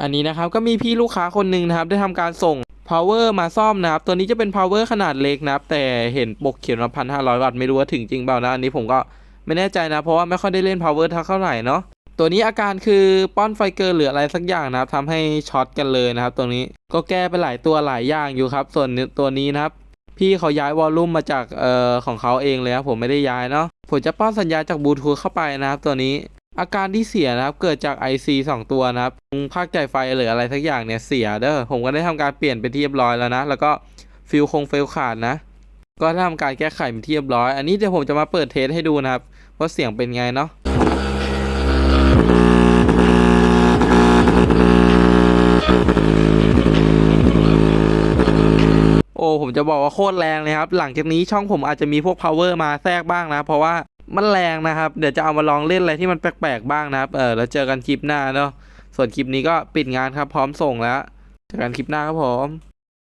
อันนี้นะครับก็มีพี่ลูกค้าคนหนึ่งนะครับได้ทำการส่ง power มาซ่อมนะครับ ตัวนี้จะเป็น power ขนาดเล็กนะครับ แต่เห็นปกเขียนว่าพันห้าร้อยวัตต์ไม่รู้ว่าถึงจริงเปล่านะ อันนี้ผมก็ไม่แน่ใจนะ เพราะว่าไม่ค่อยได้เล่น power เท่าไหร่เนาะตัวนี้อาการคือป้อนไฟเกินหรืออะไรสักอย่างนะครับทำให้ช็อตกันเลยนะครับ ตัวนี้ก็แก้ไปหลายตัวหลายอย่างอยู่ครับ ส่วนตัวนี้นะครับ พี่เขาย้ายวอลลุ่มมาจากเอ่อของเขาเองเลยครับผมไม่ได้ย้ายเนาะผมจะป้อนสัญญาณจากบลูทูธเข้าไปนะครับ ตัวนี้ อาการที่เสียนะครับเกิดจาก IC 2 ตัวนะครับภาคจ่ายไฟหรืออะไรสักอย่างเนี่ยเสียเด้อผมก็ได้ทำการเปลี่ยนเป็นที่เรียบร้อยแล้วนะ แล้วก็ฟิลคงเฟลขาดนะ ก็ได้ทำการแก้ไขเป็นที่เรียบร้อย อันนี้เดี๋ยวผมจะมาเปิดเทสให้ดูนะครับว่าเสียงเป็นไงเนาะโอ้ผมจะบอกว่าโคตรแรงเลยครับ หลังจากนี้ช่องผมอาจจะมีพวก power มาแทรกบ้างนะ เพราะว่า มันแรงนะครับ เดี๋ยวจะเอามาลองเล่นอะไรที่มันแปลกๆบ้างนะครับ เออแล้วเจอกันคลิปหน้าเนาะส่วนคลิปนี้ก็ปิดงานครับ พร้อมส่งแล้วเจอกันคลิปหน้าครับผม